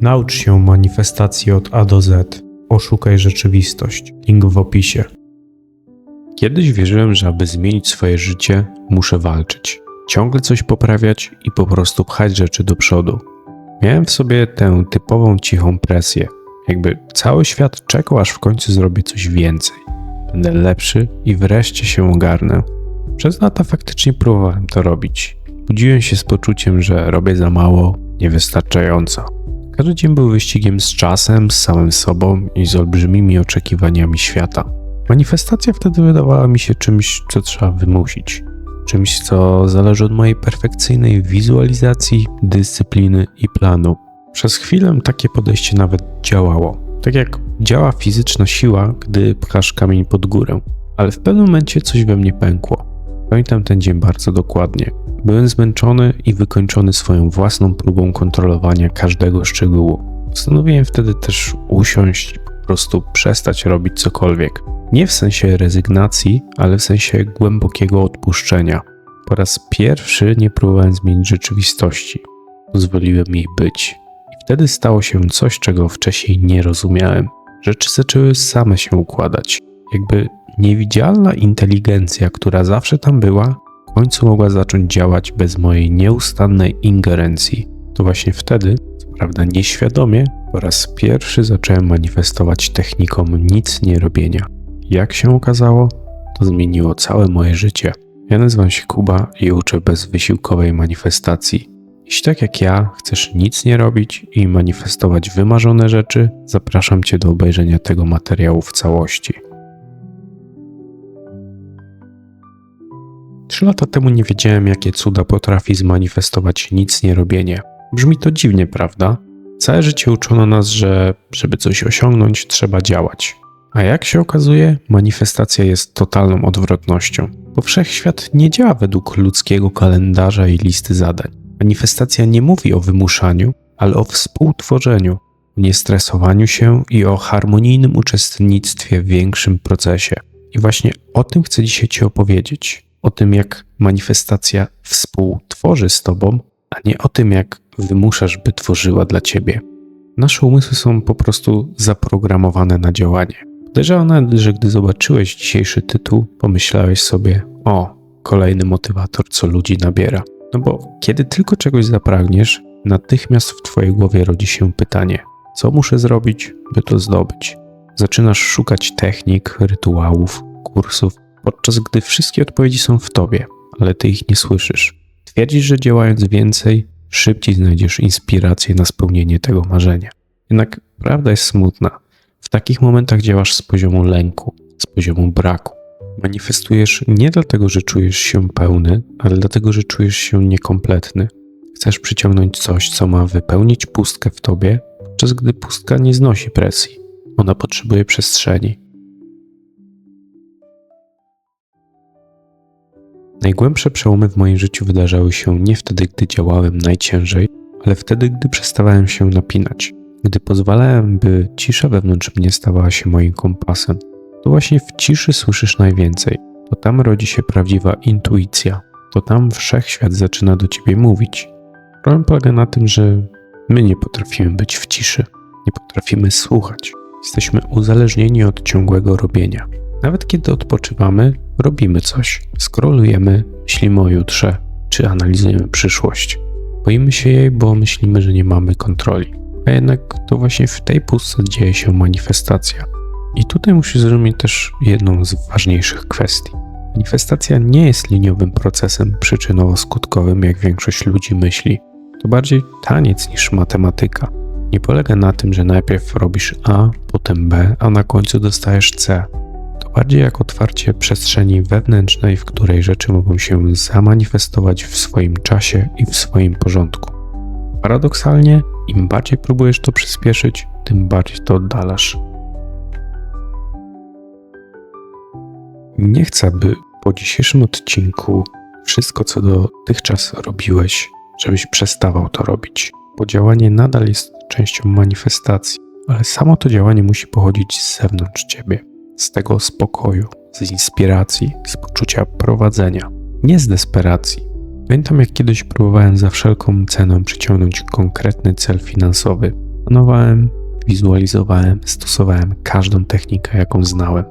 Naucz się manifestacji od A do Z. Oszukaj rzeczywistość. Link w opisie. Kiedyś wierzyłem, że aby zmienić swoje życie, muszę walczyć. Ciągle coś poprawiać i po prostu pchać rzeczy do przodu. Miałem w sobie tę typową cichą presję. Jakby cały świat czekał, aż w końcu zrobię coś więcej. Będę lepszy i wreszcie się ogarnę. Przez lata faktycznie próbowałem to robić. Budziłem się z poczuciem, że robię za mało, niewystarczająco. Każdy dzień był wyścigiem z czasem, z samym sobą i z olbrzymimi oczekiwaniami świata. Manifestacja wtedy wydawała mi się czymś, co trzeba wymusić. Czymś, co zależy od mojej perfekcyjnej wizualizacji, dyscypliny i planu. Przez chwilę takie podejście nawet działało. Tak jak działa fizyczna siła, gdy pchasz kamień pod górę. Ale w pewnym momencie coś we mnie pękło. Pamiętam ten dzień bardzo dokładnie. Byłem zmęczony i wykończony swoją własną próbą kontrolowania każdego szczegółu. Postanowiłem wtedy też usiąść i po prostu przestać robić cokolwiek. Nie w sensie rezygnacji, ale w sensie głębokiego odpuszczenia. Po raz pierwszy nie próbowałem zmienić rzeczywistości. Pozwoliłem jej być. I wtedy stało się coś, czego wcześniej nie rozumiałem. Rzeczy zaczęły same się układać. Jakby niewidzialna inteligencja, która zawsze tam była, w końcu mogła zacząć działać bez mojej nieustannej ingerencji. To właśnie wtedy, co prawda nieświadomie, po raz pierwszy zacząłem manifestować techniką nic nie robienia. Jak się okazało, to zmieniło całe moje życie. Ja nazywam się Kuba i uczę bezwysiłkowej manifestacji. Jeśli tak jak ja chcesz nic nie robić i manifestować wymarzone rzeczy, zapraszam Cię do obejrzenia tego materiału w całości. Trzy lata temu nie wiedziałem, jakie cuda potrafi zmanifestować nic nie robienie. Brzmi to dziwnie, prawda? Całe życie uczono nas, że żeby coś osiągnąć, trzeba działać. A jak się okazuje, manifestacja jest totalną odwrotnością, bo wszechświat nie działa według ludzkiego kalendarza i listy zadań. Manifestacja nie mówi o wymuszaniu, ale o współtworzeniu, o niestresowaniu się i o harmonijnym uczestnictwie w większym procesie. I właśnie o tym chcę dzisiaj Ci opowiedzieć. O tym, jak manifestacja współtworzy z Tobą, a nie o tym, jak wymuszasz, by tworzyła dla Ciebie. Nasze umysły są po prostu zaprogramowane na działanie. Podejrzewam że gdy zobaczyłeś dzisiejszy tytuł, pomyślałeś sobie: O, kolejny motywator, co ludzi nabiera. No bo kiedy tylko czegoś zapragniesz, natychmiast w Twojej głowie rodzi się pytanie: co muszę zrobić, by to zdobyć? Zaczynasz szukać technik, rytuałów, kursów, podczas gdy wszystkie odpowiedzi są w Tobie, ale Ty ich nie słyszysz. Twierdzisz, że działając więcej, szybciej znajdziesz inspirację na spełnienie tego marzenia. Jednak prawda jest smutna. W takich momentach działasz z poziomu lęku, z poziomu braku. Manifestujesz nie dlatego, że czujesz się pełny, ale dlatego, że czujesz się niekompletny. Chcesz przyciągnąć coś, co ma wypełnić pustkę w tobie, podczas gdy pustka nie znosi presji. Ona potrzebuje przestrzeni. Najgłębsze przełomy w moim życiu wydarzały się nie wtedy, gdy działałem najciężej, ale wtedy, gdy przestawałem się napinać. Gdy pozwalałem, by cisza wewnątrz mnie stawała się moim kompasem, to właśnie w ciszy słyszysz najwięcej. To tam rodzi się prawdziwa intuicja. To tam wszechświat zaczyna do ciebie mówić. Problem polega na tym, że my nie potrafimy być w ciszy, nie potrafimy słuchać. Jesteśmy uzależnieni od ciągłego robienia. Nawet kiedy odpoczywamy, robimy coś. Skrolujemy, myślimy o jutrze, czy analizujemy przyszłość. Boimy się jej, bo myślimy, że nie mamy kontroli. A jednak to właśnie w tej pustce dzieje się manifestacja. I tutaj musisz zrozumieć też jedną z ważniejszych kwestii. Manifestacja nie jest liniowym procesem przyczynowo-skutkowym, jak większość ludzi myśli. To bardziej taniec niż matematyka. Nie polega na tym, że najpierw robisz A, potem B, a na końcu dostajesz C. Bardziej jak otwarcie przestrzeni wewnętrznej, w której rzeczy mogą się zamanifestować w swoim czasie i w swoim porządku. Paradoksalnie, im bardziej próbujesz to przyspieszyć, tym bardziej to oddalasz. Nie chcę, by po dzisiejszym odcinku wszystko, co dotychczas robiłeś, żebyś przestawał to robić. Bo działanie nadal jest częścią manifestacji, ale samo to działanie musi pochodzić z zewnątrz ciebie, z tego spokoju, z inspiracji, z poczucia prowadzenia, nie z desperacji. Pamiętam, jak kiedyś próbowałem za wszelką cenę przyciągnąć konkretny cel finansowy. Planowałem, wizualizowałem, stosowałem każdą technikę, jaką znałem,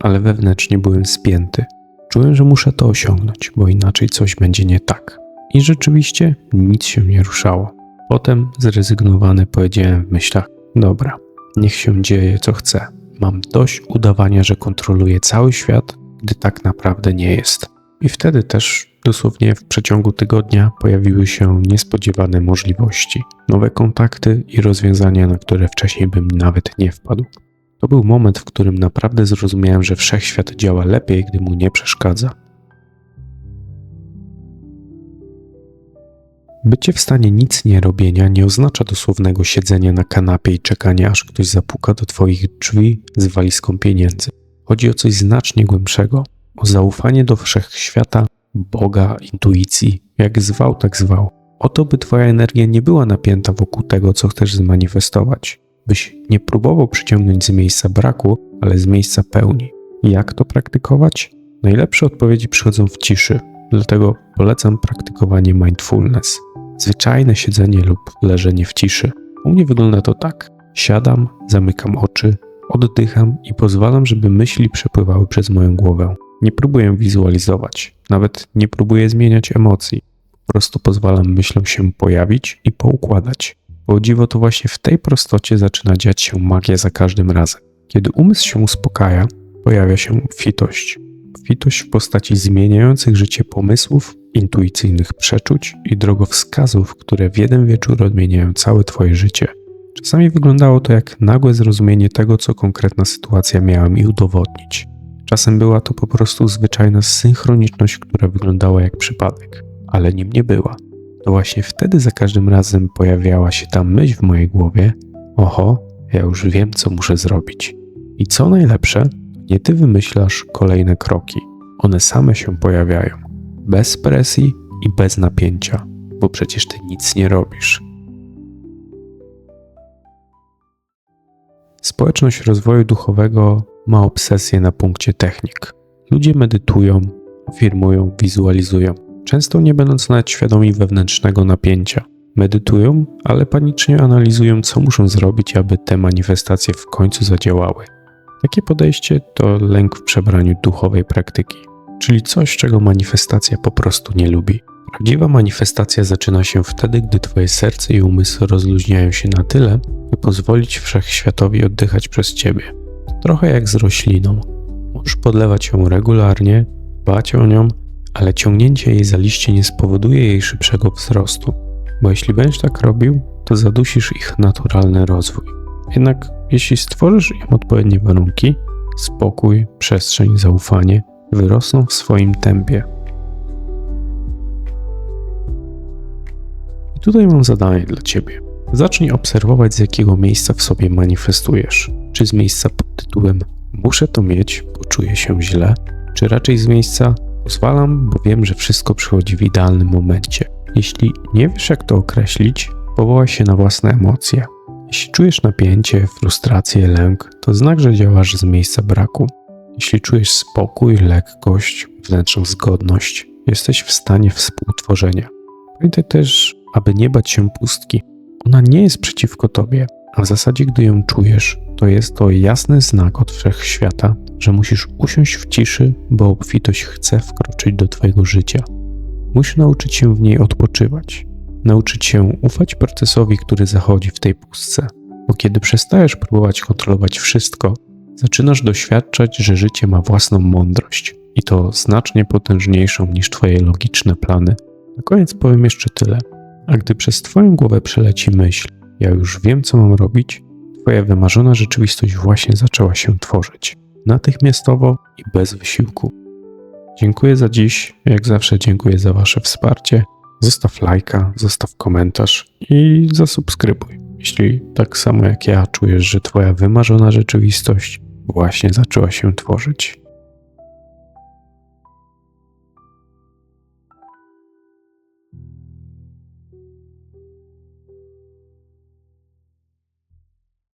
ale wewnętrznie byłem spięty. Czułem, że muszę to osiągnąć, bo inaczej coś będzie nie tak. I rzeczywiście nic się nie ruszało. Potem zrezygnowany powiedziałem w myślach: Dobra, niech się dzieje co chce. Mam dość udawania, że kontroluję cały świat, gdy tak naprawdę nie jest. I wtedy też dosłownie w przeciągu tygodnia pojawiły się niespodziewane możliwości, nowe kontakty i rozwiązania, na które wcześniej bym nawet nie wpadł. To był moment, w którym naprawdę zrozumiałem, że wszechświat działa lepiej, gdy mu nie przeszkadza. Bycie w stanie nic nie robienia nie oznacza dosłownego siedzenia na kanapie i czekania, aż ktoś zapuka do Twoich drzwi z walizką pieniędzy. Chodzi o coś znacznie głębszego, o zaufanie do wszechświata, Boga, intuicji, jak zwał, tak zwał. O to, by Twoja energia nie była napięta wokół tego, co chcesz zmanifestować. Byś nie próbował przyciągnąć z miejsca braku, ale z miejsca pełni. Jak to praktykować? Najlepsze odpowiedzi przychodzą w ciszy, dlatego polecam praktykowanie mindfulness. Zwyczajne siedzenie lub leżenie w ciszy. U mnie wygląda to tak. Siadam, zamykam oczy, oddycham i pozwalam, żeby myśli przepływały przez moją głowę. Nie próbuję wizualizować, nawet nie próbuję zmieniać emocji. Po prostu pozwalam myślom się pojawić i poukładać. Bo dziwo to właśnie w tej prostocie zaczyna dziać się magia za każdym razem. Kiedy umysł się uspokaja, pojawia się obfitość. Obfitość w postaci zmieniających życie pomysłów, intuicyjnych przeczuć i drogowskazów, które w jeden wieczór odmieniają całe Twoje życie. Czasami wyglądało to jak nagłe zrozumienie tego, co konkretna sytuacja miała mi udowodnić. Czasem była to po prostu zwyczajna synchroniczność, która wyglądała jak przypadek, ale nim nie była. To właśnie wtedy za każdym razem pojawiała się ta myśl w mojej głowie: Oho, ja już wiem, co muszę zrobić. I co najlepsze, nie ty wymyślasz kolejne kroki, one same się pojawiają, bez presji i bez napięcia, bo przecież ty nic nie robisz. Społeczność rozwoju duchowego ma obsesję na punkcie technik. Ludzie medytują, afirmują, wizualizują, często nie będąc nawet świadomi wewnętrznego napięcia. Medytują, ale panicznie analizują, co muszą zrobić, aby te manifestacje w końcu zadziałały. Takie podejście to lęk w przebraniu duchowej praktyki, czyli coś, czego manifestacja po prostu nie lubi. Prawdziwa manifestacja zaczyna się wtedy, gdy Twoje serce i umysł rozluźniają się na tyle, by pozwolić wszechświatowi oddychać przez Ciebie. Trochę jak z rośliną. Możesz podlewać ją regularnie, dbać o nią, ale ciągnięcie jej za liście nie spowoduje jej szybszego wzrostu, bo jeśli będziesz tak robił, to zadusisz ich naturalny rozwój. Jednak jeśli stworzysz im odpowiednie warunki, spokój, przestrzeń, zaufanie wyrosną w swoim tempie. I tutaj mam zadanie dla Ciebie. Zacznij obserwować, z jakiego miejsca w sobie manifestujesz. Czy z miejsca pod tytułem Muszę to mieć, bo czuję się źle, czy raczej z miejsca Pozwalam, bo wiem, że wszystko przychodzi w idealnym momencie. Jeśli nie wiesz, jak to określić, powołaj się na własne emocje. Jeśli czujesz napięcie, frustrację, lęk, to znak, że działasz z miejsca braku. Jeśli czujesz spokój, lekkość, wewnętrzną zgodność, jesteś w stanie współtworzenia. Pamiętaj też, aby nie bać się pustki. Ona nie jest przeciwko tobie, a w zasadzie, gdy ją czujesz, to jest to jasny znak od wszechświata, że musisz usiąść w ciszy, bo obfitość chce wkroczyć do Twojego życia. Musisz nauczyć się w niej odpoczywać, nauczyć się ufać procesowi, który zachodzi w tej pustce. Bo kiedy przestajesz próbować kontrolować wszystko, zaczynasz doświadczać, że życie ma własną mądrość i to znacznie potężniejszą niż Twoje logiczne plany. Na koniec powiem jeszcze tyle. A gdy przez Twoją głowę przeleci myśl, ja już wiem, co mam robić, Twoja wymarzona rzeczywistość właśnie zaczęła się tworzyć. Natychmiastowo i bez wysiłku. Dziękuję za dziś. Jak zawsze dziękuję za Wasze wsparcie. Zostaw lajka, zostaw komentarz i zasubskrybuj. Jeśli tak samo jak ja czujesz, że Twoja wymarzona rzeczywistość właśnie zaczęła się tworzyć.